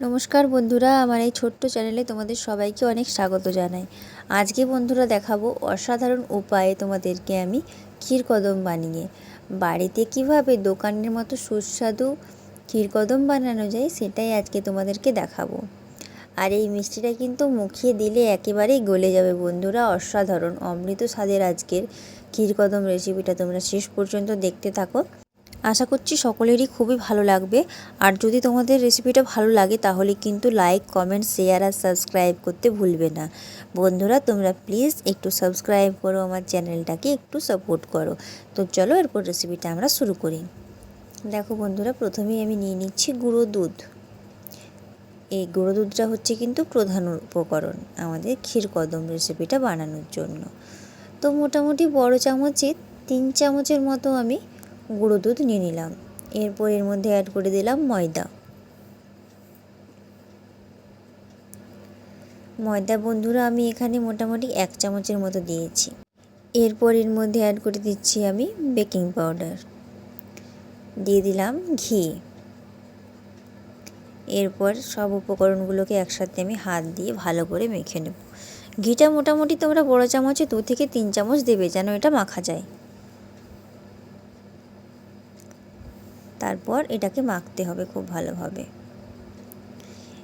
নমস্কার বন্ধুরা, আমার এই ছোট্ট চ্যানেলে তোমাদের সবাইকে অনেক স্বাগত জানাই। আজকে বন্ধুরা দেখাবো অসাধারণ উপায়ে তোমাদেরকে আমি ক্ষীরকদম বানিয়ে। বাড়িতে কীভাবে দোকানের মতো সুস্বাদু ক্ষীরকদম বানানো যায় সেটাই আজকে তোমাদেরকে দেখাবো। আর এই মিষ্টিটা কিন্তু মুখিয়ে দিলে একেবারেই গলে যাবে বন্ধুরা, অসাধারণ। অমৃত স্বাদের আজকের ক্ষীরকদম রেসিপিটা তোমরা শেষ পর্যন্ত দেখতে থাকো। আশা করছি সকলেরই খুবই ভালো লাগবে। আর যদি তোমাদের রেসিপিটা ভালো লাগে, তাহলে কিন্তু লাইক কমেন্ট শেয়ার আর সাবস্ক্রাইব করতে ভুলবে না। বন্ধুরা, তোমরা প্লিজ একটু সাবস্ক্রাইব করো, আমার চ্যানেলটাকে একটু সাপোর্ট করো। তো চলো এরপর রেসিপিটা আমরা শুরু করি। দেখো বন্ধুরা, প্রথমেই আমি নিয়ে নিচ্ছি গুঁড়ো দুধ। এই গুঁড়ো দুধটা হচ্ছে কিন্তু প্রধান উপকরণ আমাদের ক্ষীরকদম রেসিপিটা বানানোর জন্য। তো মোটামুটি বড় চামচে তিন চামচের মতো আমি গুঁড়ো দুধ নিয়ে নিলাম। এরপর এর মধ্যে অ্যাড করে দিলাম ময়দা। ময়দা বন্ধুরা, আমি এখানে মোটামুটি এক চামচের মতো দিয়েছি। এরপর এর মধ্যে অ্যাড করে দিচ্ছি আমি বেকিং পাউডার দিয়ে দিলাম ঘি। এরপর সব উপকরণগুলোকে একসাথে আমি হাত দিয়ে ভালো করে মেখে নেব। ঘিটা মোটামুটি তোমরা বড় চামচে দু থেকে তিন চামচ দেবে যেন এটা মাখা যায়। তারপর এটাকে মাখতে হবে খুব ভালোভাবে।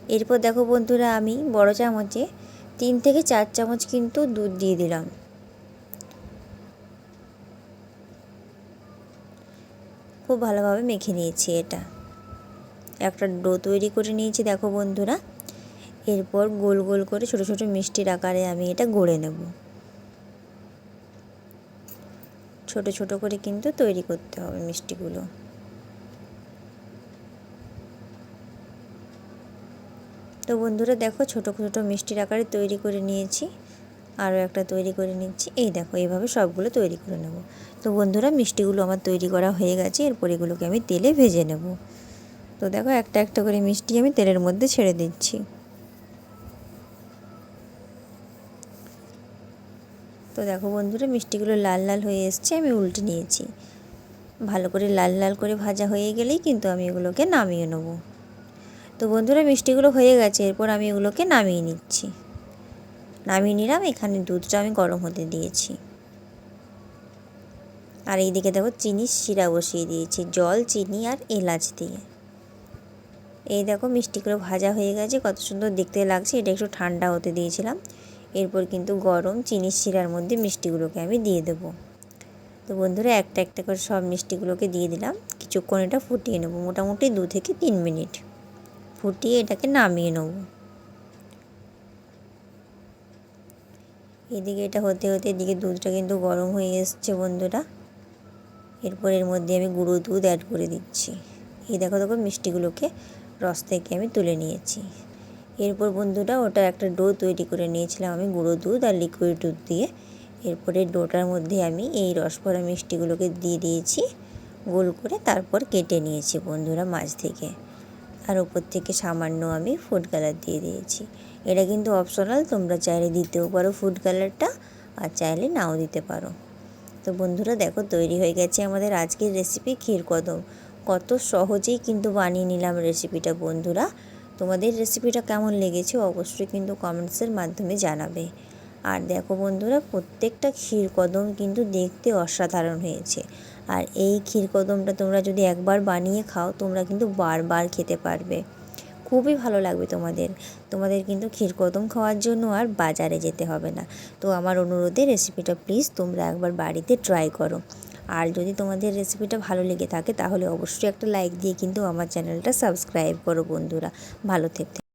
এরপর দেখো বন্ধুরা, আমি বড় চামচে তিন থেকে চার চামচ কিন্তু দুধ দিয়ে দিলাম। খুব ভালোভাবে মেখে নিয়েছি এটা। একটা ডো তৈরি করে নিয়েছি দেখো বন্ধুরা। এরপর গোল গোল করে ছোট ছোট মিষ্টির আকারে আমি এটা গড়ে নেব। ছোট ছোট করে কিন্তু তৈরি করতে হবে মিষ্টিগুলো। তো বন্ধুরা দেখো ছোটো ছোটো মিষ্টির আকারে তৈরি করে নিয়েছি। আরও একটা তৈরি করে নিচ্ছি। এই দেখো, এইভাবে সবগুলো তৈরি করে নেব। তো বন্ধুরা, মিষ্টিগুলো আমার তৈরি করা হয়ে গেছে। এরপর এগুলোকে আমি তেলে ভেজে নেব। তো দেখো, একটা একটা করে মিষ্টি আমি তেলের মধ্যে ছেড়ে দিচ্ছি। তো দেখো বন্ধুরা, মিষ্টিগুলো লাল লাল হয়ে এসছে, আমি উল্টে নিয়েছি। ভালো করে লাল লাল করে ভাজা হয়ে গেলেই কিন্তু আমি এগুলোকে নামিয়ে নেব। তো বন্ধুরা মিষ্টিগুলো হয়ে গেছে, এরপর আমি এগুলোকে নামিয়ে নিচ্ছি। নামিয়ে নিলাম, এখানে দুধটা আমি গরম হতে দিয়েছি। আর এইদিকে দেখো চিনির শিরা বসিয়ে দিয়েছি, জল, চিনি আর এলাচ দিয়ে। এই দেখো মিষ্টিগুলো ভাজা হয়ে গেছে, কত সুন্দর দেখতে লাগছে, এটা একটু ঠান্ডা হতে দিয়েছিলাম। এরপর কিন্তু গরম চিনির শিরার মধ্যে মিষ্টিগুলোকে আমি দিয়ে দেবো। তো বন্ধুরা একটা একটা করে সব মিষ্টিগুলোকে দিয়ে দিলাম, কিছুক্ষণ এটা ফুটিয়ে নেব, মোটামুটি দু থেকে তিন মিনিট। ফুটিয়ে এটাকে নামিয়ে নেব। এদিকে এটা হতে হতে এদিকে দুধটা কিন্তু গরম হয়ে এসছে বন্ধুরা। এরপর এর মধ্যে আমি গুঁড়ো দুধ অ্যাড করে দিচ্ছি। এই দেখো দেখো মিষ্টিগুলোকে রস থেকে আমি তুলে নিয়েছি। এরপর বন্ধুরা ওটা একটা ডো তৈরি করে নিয়েছিলাম আমি গুঁড়ো দুধ আর লিকুইড দুধ দিয়ে। এরপরে ডোটার মধ্যে আমি এই রস ভরা মিষ্টিগুলোকে দিয়ে দিয়েছি। গোল করে তারপর কেটে নিয়েছি বন্ধুরা মাছ থেকে। আর ওপর থেকে সামান্য আমি ফুড কালার দিয়ে দিয়েছি। এটা কিন্তু অপশনাল তোমরা চাইলে দিতেও পারো ফুড কালারটা আর চাইলে নাও দিতে পারো। তো বন্ধুরা, দেখো, তৈরি হয়ে গেছে আমাদের আজকের রেসিপি ক্ষীর কদম। কত সহজেই কিন্তু বানিয়ে নিলাম রেসিপিটা বন্ধুরা। তোমাদের রেসিপিটা কেমন লেগেছে অবশ্যই কিন্তু কমেন্টসের মাধ্যমে জানাবে। আর দেখো বন্ধুরা, প্রত্যেকটা ক্ষীর কদম কিন্তু দেখতে অসাধারণ হয়েছে। আর এই ক্ষীরকদমটা তোমরা যদি একবার বানিয়ে খাও, তোমরা কিন্তু বারবার খেতে পারবে। খুবই ভালো লাগবে তোমাদের। তোমাদের কিন্তু ক্ষীরকদম খাওয়ার জন্য আর বাজারে যেতে হবে না। তো আমার অনুরোধে রেসিপিটা প্লিজ তোমরা একবার বাড়িতে ট্রাই করো। আর যদি তোমাদের রেসিপিটা ভালো লেগে থাকে, তাহলে অবশ্যই একটা লাইক দিয়ে কিন্তু আমার চ্যানেলটা সাবস্ক্রাইব করো বন্ধুরা। ভালো থেকে।